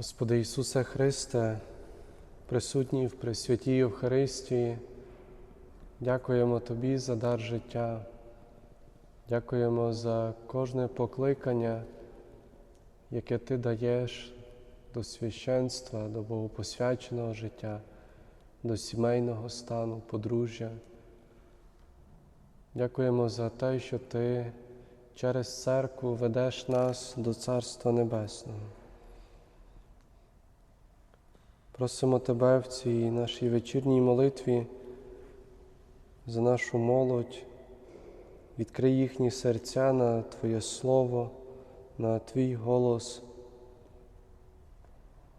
Господи Ісусе Христе, присутній в Пресвятій Євхаристії, дякуємо Тобі за дар життя, дякуємо за кожне покликання, яке Ти даєш до священства, до богопосвяченого життя, до сімейного стану, подружжя. Дякуємо за те, що Ти через церкву ведеш нас до Царства Небесного. Просимо Тебе в цій нашій вечірній молитві за нашу молодь, відкрий їхні серця на Твоє Слово, на Твій голос,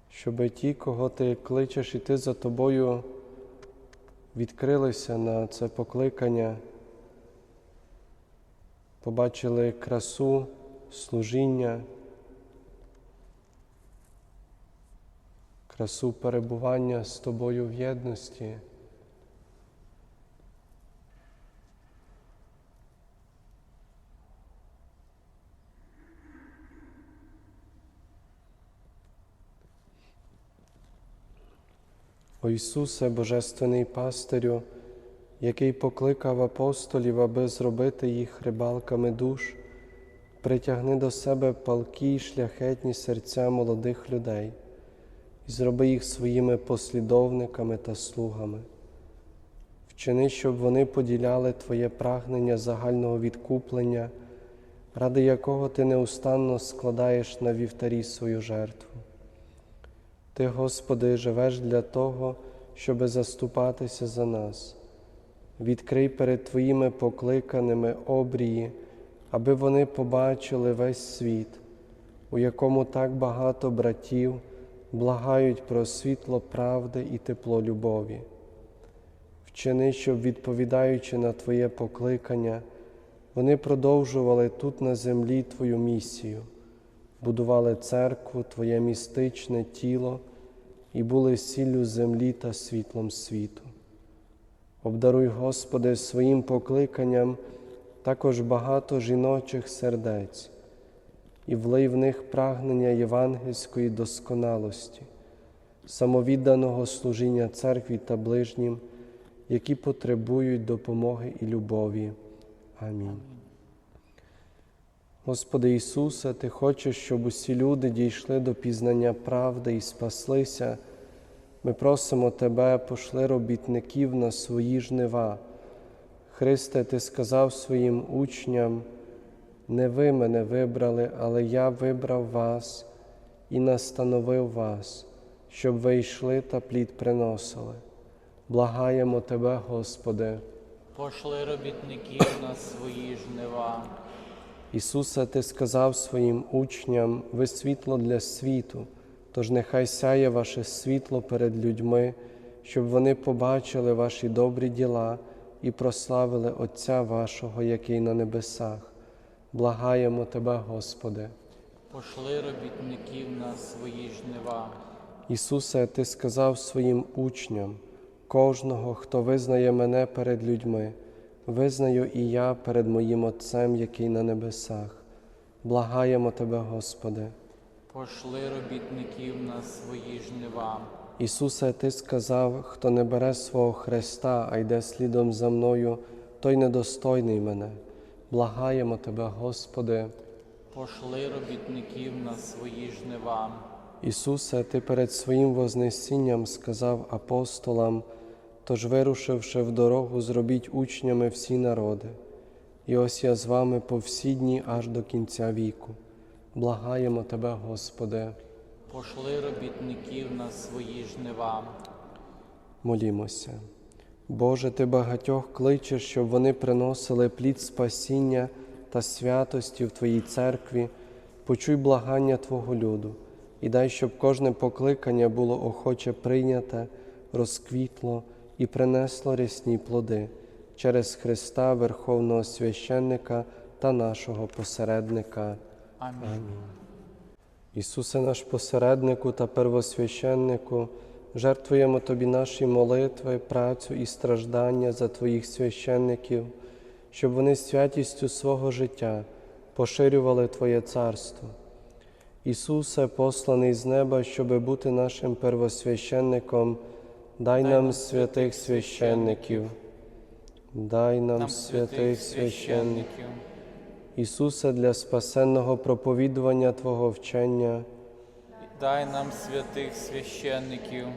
щоб ті, кого Ти кличеш іти за Тобою, відкрилися на це покликання, побачили красу, служіння. Красу перебування з тобою в єдності. О Ісусе, Божественний пастирю, який покликав апостолів, аби зробити їх рибалками душ, притягни до себе палкі й шляхетні серця молодих людей і зроби їх своїми послідовниками та слугами. Вчини, щоб вони поділяли Твоє прагнення загального відкуплення, ради якого Ти неустанно складаєш на вівтарі свою жертву. Ти, Господи, живеш для того, щоби заступатися за нас. Відкрий перед Твоїми покликаними обрії, аби вони побачили весь світ, у якому так багато братів благають про світло правди і тепло любові. Вчини, щоб, відповідаючи на Твоє покликання, вони продовжували тут на землі Твою місію, будували церкву, Твоє містичне тіло і були сіллю землі та світлом світу. Обдаруй, Господи, своїм покликанням також багато жіночих сердець і влий в них прагнення євангельської досконалості, самовідданого служіння церкві та ближнім, які потребують допомоги і любові. Амінь. Господи Ісусе, Ти хочеш, щоб усі люди дійшли до пізнання правди і спаслися. Ми просимо Тебе, пошли робітників на свої жнива. Христе, Ти сказав своїм учням, не ви мене вибрали, але я вибрав вас і настановив вас, щоб ви йшли та плід приносили. Благаємо Тебе, Господи. Пошли робітників на свої жнива. Ісусе, Ти сказав своїм учням, ви світло для світу, тож нехай сяє ваше світло перед людьми, щоб вони побачили ваші добрі діла і прославили Отця вашого, який на небесах. Благаємо Тебе, Господи. Пошли робітників на свої жнива. Ісусе, Ти сказав своїм учням, кожного, хто визнає мене перед людьми, визнаю і я перед моїм Отцем, який на небесах. Благаємо Тебе, Господи. Пошли робітників на свої жнива. Ісусе, Ти сказав, хто не бере свого Христа, а йде слідом за мною, той недостойний мене. Благаємо Тебе, Господи. Пошли робітників на свої жнива. Ісусе, Ти перед своїм Вознесінням сказав апостолам, тож, вирушивши в дорогу, зробіть учнями всі народи. І ось я з вами по всі дні аж до кінця віку. Благаємо Тебе, Господи. Пошли робітників на свої жнива. Молімося. Боже, Ти багатьох кличеш, щоб вони приносили плід спасіння та святості в Твоїй церкві, почуй благання Твого люду і дай, щоб кожне покликання було охоче прийняте, розквітло і принесло рясні плоди через Христа, Верховного священника та нашого посередника. Амінь. Ісусе, наш посереднику та первосвященнику, жертвуємо Тобі наші молитви, працю і страждання за Твоїх священників, щоб вони святістю свого життя поширювали Твоє царство. Ісусе, посланий з неба, щоби бути нашим первосвященником, дай нам святих священників. Дай нам святих священників. Ісусе, для спасенного проповідування Твого вчення, Дай нам святих священників.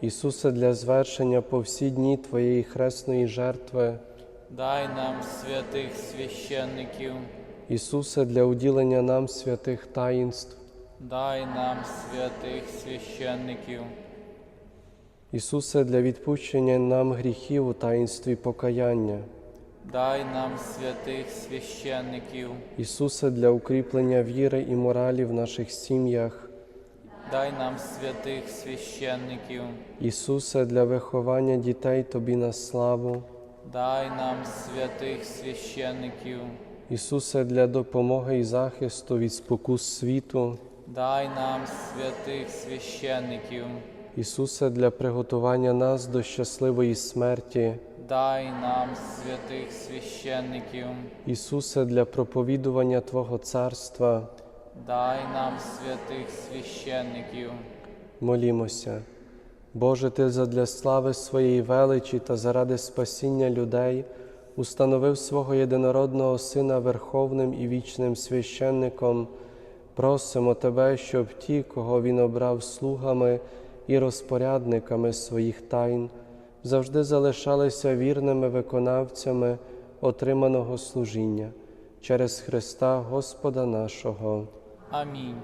Ісусе, для звершення по всі дні Твоєї хресної жертви, Дай нам святих священників. Ісусе, для уділення нам святих таїнств, Дай нам святих священників. Ісусе, для відпущення нам гріхів у таїнстві покаяння, Дай нам святих священників. Ісусе, для укріплення віри і моралі в наших сім'ях, Дай нам святих священників. Ісусе, для виховання дітей Тобі на славу, Дай нам святих священників. Ісусе, для допомоги і захисту від спокус світу, Дай нам святих священників. Ісусе, для приготування нас до щасливої смерті, Дай нам святих священників. Ісусе, для проповідування Твого царства, Дай нам святих священників. молімося. Боже, Ти задля слави своєї величі та заради спасіння людей установив свого єдинородного Сина Верховним і вічним священником. Просимо Тебе, щоб ті, кого Він обрав слугами і розпорядниками своїх тайн, завжди залишалися вірними виконавцями отриманого служіння через Христа Господа нашого. Амінь.